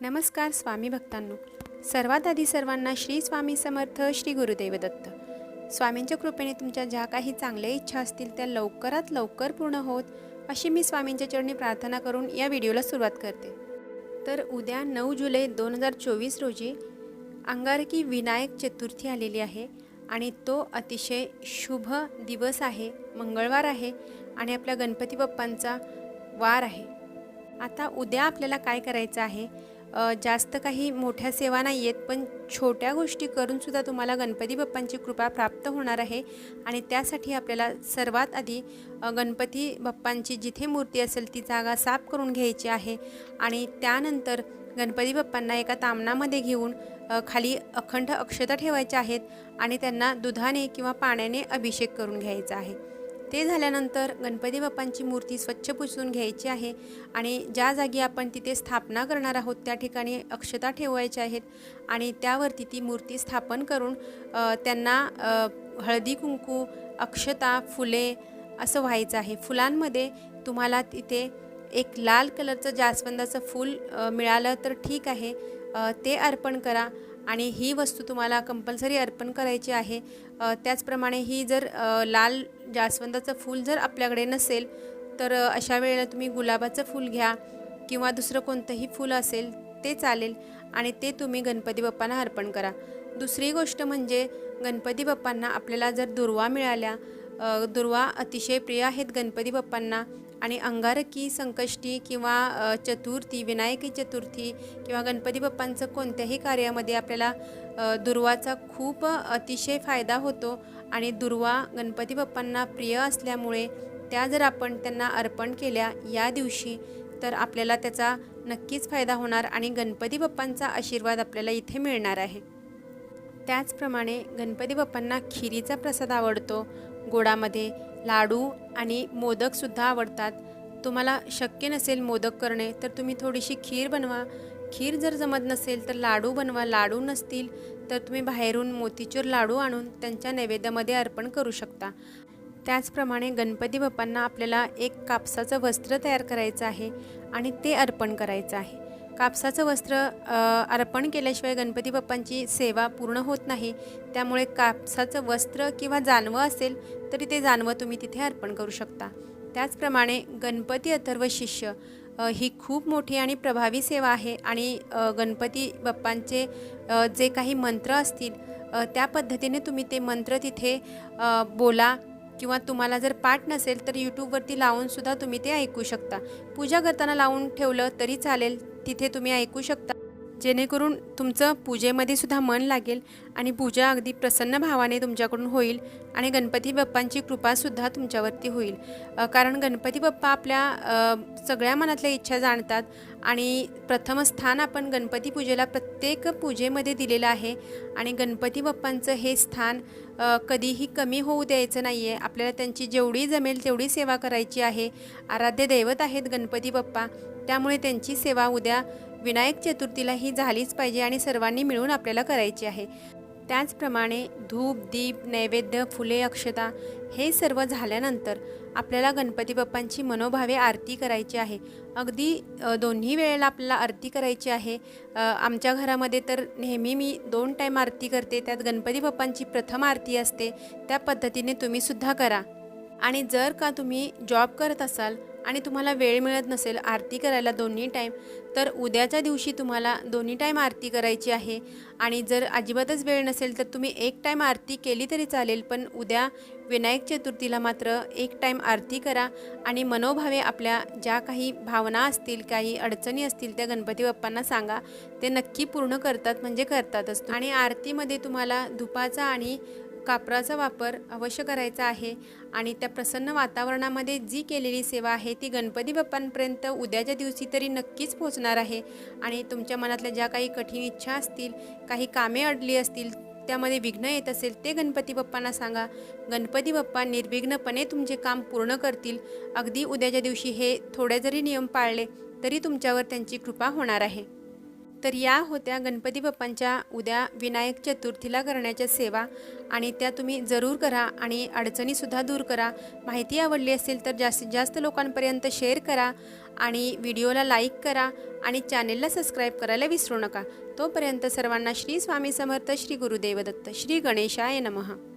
नमस्कार स्वामी भक्तांनो. सर्वात आधी सर्वांना श्री स्वामी समर्थ श्री गुरुदेव दत्त. स्वामींच्या कृपेने तुमच्या ज्या काही चांगल्या इच्छा असतील त्या लवकरात लवकर पूर्ण होत अशी मी स्वामींच्या चरणी प्रार्थना करून या व्हिडिओला सुरुवात करते. तर उद्या नऊ जुलै दोन हजार चोवीस रोजी अंगारकी विनायक चतुर्थी आलेली आहे आणि तो अतिशय शुभ दिवस आहे मंगळवार आहे आणि आपल्या गणपती बाप्पांचा वार आहे. आता उद्या आपल्याला काय करायचं आहे? जास्त काही मोठ्या सेवा नाही आहेत पण छोट्या गोष्टी करूनसुद्धा तुम्हाला गणपती बाप्पांची कृपा प्राप्त होणार आहे. आणि त्यासाठी आपल्याला सर्वात आधी गणपती बाप्पांची जिथे मूर्ती असेल ती जागा साफ करून घ्यायची आहे. आणि त्यानंतर गणपती बाप्पांना एका तामणामध्ये घेऊन खाली अखंड अक्षता ठेवायच्या आहेत आणि त्यांना दुधाने किंवा पाण्याने अभिषेक करून घ्यायचा आहे. ते झाल्यानंतर गणपती बाप्पांची मूर्ती स्वच्छ पुसून घ्यायची आहे आणि ज्या जागी आपण तिथे स्थापना करणार आहोत त्या ठिकाणी अक्षता ठेवायच्या आहेत आणि त्यावरती ती मूर्ती स्थापन करून त्यांना हळदी कुंकू अक्षता फुले असं व्हायचं आहे. फुलांमध्ये तुम्हाला तिथे एक लाल कलरचं जास्वंदाचं फूल मिळालं तर ठीक आहे. ते अर्पण करा आणि ही वस्तू तुम्हाला कंपल्सरी अर्पण करायची आहे. त्याचप्रमाणे ही जर लाल जास्वंदाचं फूल जर आपल्याकडे नसेल तर अशा वेळेला तुम्ही गुलाबाचं फूल घ्या किंवा दुसरं कोणतंही फूल असेल ते चालेल आणि ते तुम्ही गणपती बाप्पांना अर्पण करा. दुसरी गोष्ट म्हणजे गणपती बाप्पांना आपल्याला जर दुर्वा मिळाल्या दुर्वा अतिशय प्रिय आहेत गणपती बाप्पांना आणि अंगारकी संकष्टी किंवा चतुर्थी विनायकी चतुर्थी किंवा गणपती बाप्पांचं कोणत्याही कार्यामध्ये आपल्याला दुर्वाचा खूप अतिशय फायदा होतो आणि दुर्वा गणपती बाप्पांना प्रिय असल्यामुळे त्या जर आपण त्यांना अर्पण केल्या या दिवशी तर आपल्याला त्याचा नक्कीच फायदा होणार आणि गणपती बाप्पांचा आशीर्वाद आपल्याला इथे मिळणार आहे. त्याचप्रमाणे गणपती बाप्पांना खिरीचा प्रसाद आवडतो. गोडामध्ये लाडू आणि मोदकसुद्धा आवडतात. तुम्हाला शक्य नसेल मोदक करणे तर तुम्ही थोडीशी खीर बनवा. खीर जर जमत नसेल तर लाडू बनवा. लाडू नसतील तर तुम्ही बाहेरून मोतीचूर लाडू आणून त्यांच्या नैवेद्यामध्ये अर्पण करू शकता. त्याचप्रमाणे गणपती बाप्पांना आपल्याला एक कापसाचं वस्त्र तयार करायचं आहे आणि ते अर्पण करायचं आहे. कापसाचं वस्त्र अर्पण केल्याशिवाय गणपती बाप्पांची सेवा पूर्ण होत नाही. त्यामुळे कापसाचं वस्त्र किंवा जानवं असेल तरी ते जानवं तुम्ही तिथे अर्पण करू शकता. त्याचप्रमाणे गणपती अथर्व शिष्य ही खूप मोठी आणि प्रभावी सेवा आहे आणि गणपती बाप्पांचे जे काही मंत्र असतील त्या पद्धतीने तुम्ही ते मंत्र तिथे बोला किंवा तुम्हाला जर पाठ नसेल तर यूट्यूबवरती लावूनसुद्धा तुम्ही ते ऐकू शकता. पूजा करताना लावून ठेवलं तरी चालेल तिथे तुम्ही ऐकू शकता. जेणेकरून तुमचं पूजेमध्ये सुद्धा मन लागेल आणि पूजा अगदी प्रसन्न भावाने तुमच्याकडून होईल आणि गणपती बाप्पांची कृपासुद्धा तुमच्यावरती होईल. कारण गणपती बाप्पा आपल्या सगळ्या मनातल्या इच्छा जाणतात आणि प्रथम स्थान आपण गणपती पूजेला प्रत्येक पूजेमध्ये दिलेलं आहे आणि गणपती बाप्पांचं हे स्थान कधीही कमी होऊ द्यायचं नाही आहे आपल्याला त्यांची जेवढी जमेल तेवढी सेवा करायची आहे. आराध्य दैवत आहेत गणपती बाप्पा. त्यामुळे त्यांची सेवा उद्या विनायक चतुर्थीला ही झालीच पाहिजे आणि सर्वांनी मिळून आपल्याला करायची आहे. त्याचप्रमाणे धूप दीप नैवेद्य फुले अक्षता हे सर्व झाल्यानंतर आपल्याला गणपती बाप्पांची मनोभावे आरती करायची आहे. अगदी दोन्ही वेळेला आपल्याला आरती करायची आहे. आमच्या घरामध्ये तर नेहमी मी दोन टाईम आरती करते. त्यात गणपती बाप्पांची प्रथम आरती असते. त्या पद्धतीने तुम्हीसुद्धा करा. आणि जर का तुम्ही जॉब करत असाल आणि तुम्हाला वेळ मिळत नसेल आरती करायला दोन्ही टाईम तर उद्याच्या दिवशी तुम्हाला दोन्ही टाईम आरती करायची आहे. आणि जर अजिबातच वेळ नसेल तर तुम्ही एक टाईम आरती केली तरी चालेल पण उद्या विनायक चतुर्थीला मात्र एक टाईम आरती करा. आणि मनोभावे आपल्या ज्या काही भावना असतील काही अडचणी असतील त्या गणपती बाप्पांना सांगा. ते नक्की पूर्ण करतात म्हणजे करतातच आणि आरतीमध्ये तुम्हाला धुपाचा आणि कापराचा वापर अवश्य करायचा आहे आणि त्या प्रसन्न वातावरणामध्ये जी केलेली सेवा आहे ती गणपती बाप्पांपर्यंत उद्याच्या दिवशी तरी नक्कीच पोहोचणार आहे. आणि तुमच्या मनातल्या ज्या काही कठीण इच्छा असतील काही कामे अडली असतील त्यामध्ये विघ्न येत असेल ते गणपती बाप्पांना सांगा. गणपती बाप्पा निर्विघ्नपणे तुमचे काम पूर्ण करतील. अगदी उद्याच्या दिवशी हे थोडे जरी नियम पाळले तरी तुमच्यावर त्यांची कृपा होणार आहे. तर या होत्या गणपती बाप्पांच्या उद्या विनायक चतुर्थीला करण्याच्या सेवा आणि त्या तुम्ही जरूर करा आणि अडचणीसुद्धा दूर करा. माहिती आवडली असेल तर जास्तीत जास्त लोकांपर्यंत शेअर करा आणि व्हिडिओला लाईक करा आणि चॅनेलला सबस्क्राईब करायला विसरू नका. तोपर्यंत सर्वांना श्री स्वामी समर्थ श्री गुरुदेवदत्त श्री गणेशाय नमः.